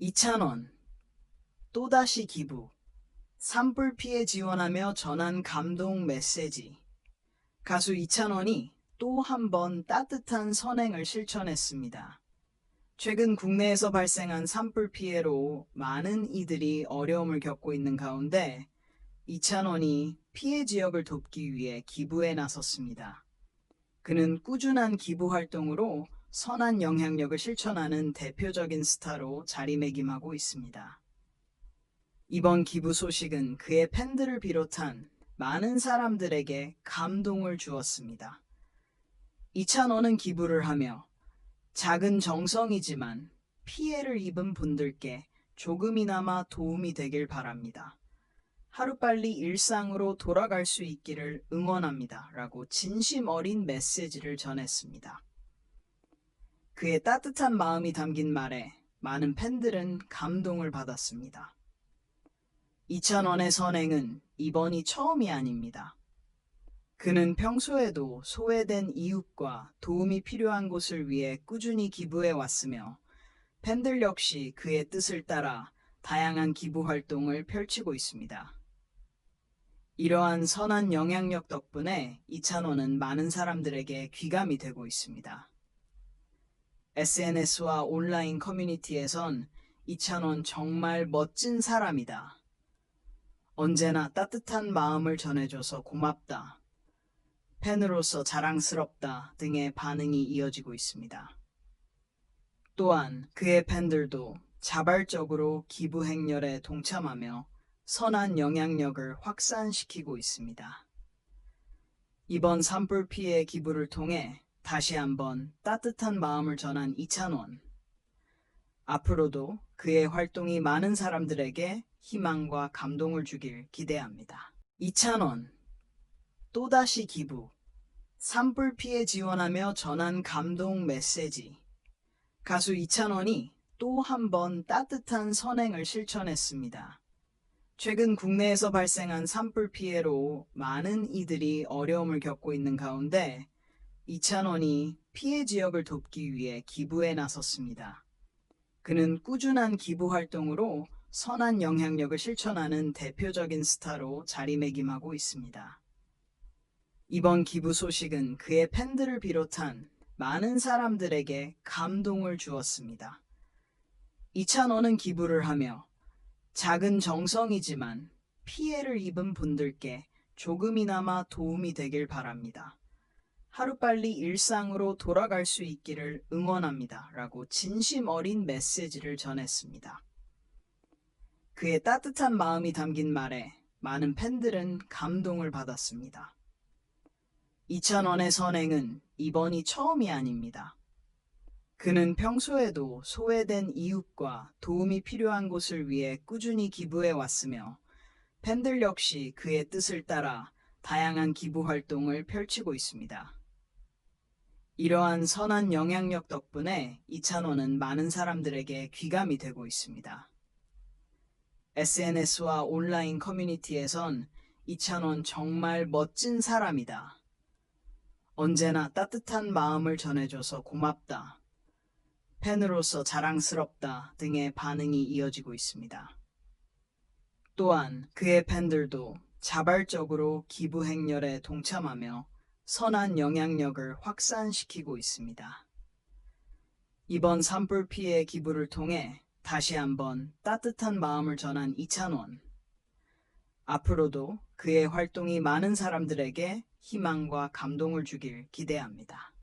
2,000원. 또다시 기부. 산불 피해 지원하며 전한 감동 메시지. 가수 이찬원이 또 한 번 따뜻한 선행을 실천했습니다. 최근 국내에서 발생한 산불 피해로 많은 이들이 어려움을 겪고 있는 가운데 이찬원이 피해 지역을 돕기 위해 기부에 나섰습니다. 그는 꾸준한 기부 활동으로 선한 영향력을 실천하는 대표적인 스타로 자리매김하고 있습니다. 이번 기부 소식은 그의 팬들을 비롯한 많은 사람들에게 감동을 주었습니다. 이찬원은 기부를 하며 작은 정성이지만 피해를 입은 분들께 조금이나마 도움이 되길 바랍니다. 하루빨리 일상으로 돌아갈 수 있기를 응원합니다. 라고 진심 어린 메시지를 전했습니다. 그의 따뜻한 마음이 담긴 말에 많은 팬들은 감동을 받았습니다. 2,000원의 선행은 이번이 처음이 아닙니다. 그는 평소에도 소외된 이웃과 도움이 필요한 곳을 위해 꾸준히 기부해 왔으며 팬들 역시 그의 뜻을 따라 다양한 기부 활동을 펼치고 있습니다. 이러한 선한 영향력 덕분에 이찬원은 많은 사람들에게 귀감이 되고 있습니다. SNS와 온라인 커뮤니티에선 이찬원 정말 멋진 사람이다. 언제나 따뜻한 마음을 전해줘서 고맙다. 팬으로서 자랑스럽다 등의 반응이 이어지고 있습니다. 또한 그의 팬들도 자발적으로 기부 행렬에 동참하며 선한 영향력을 확산시키고 있습니다. 이번 산불 피해 기부를 통해 다시 한번 따뜻한 마음을 전한 이찬원. 앞으로도 그의 활동이 많은 사람들에게 희망과 감동을 주길 기대합니다. 이찬원. 또다시 기부. 산불 피해 지원하며 전한 감동 메시지. 가수 이찬원이 또 한 번 따뜻한 선행을 실천했습니다. 최근 국내에서 발생한 산불 피해로 많은 이들이 어려움을 겪고 있는 가운데 이찬원이 피해 지역을 돕기 위해 기부에 나섰습니다. 그는 꾸준한 기부 활동으로 선한 영향력을 실천하는 대표적인 스타로 자리매김하고 있습니다. 이번 기부 소식은 그의 팬들을 비롯한 많은 사람들에게 감동을 주었습니다. 이찬원은 기부를 하며 작은 정성이지만 피해를 입은 분들께 조금이나마 도움이 되길 바랍니다. 하루빨리 일상으로 돌아갈 수 있기를 응원합니다. 라고 진심 어린 메시지를 전했습니다. 그의 따뜻한 마음이 담긴 말에 많은 팬들은 감동을 받았습니다. 2,000원의 선행은 이번이 처음이 아닙니다. 그는 평소에도 소외된 이웃과 도움이 필요한 곳을 위해 꾸준히 기부해 왔으며 팬들 역시 그의 뜻을 따라 다양한 기부 활동을 펼치고 있습니다. 이러한 선한 영향력 덕분에 이찬원은 많은 사람들에게 귀감이 되고 있습니다. SNS와 온라인 커뮤니티에선 이찬원 정말 멋진 사람이다. 언제나 따뜻한 마음을 전해줘서 고맙다. 팬으로서 자랑스럽다 등의 반응이 이어지고 있습니다. 또한 그의 팬들도 자발적으로 기부 행렬에 동참하며 선한 영향력을 확산시키고 있습니다. 이번 산불 피해 기부를 통해 다시 한번 따뜻한 마음을 전한 이찬원. 앞으로도 그의 활동이 많은 사람들에게 희망과 감동을 주길 기대합니다.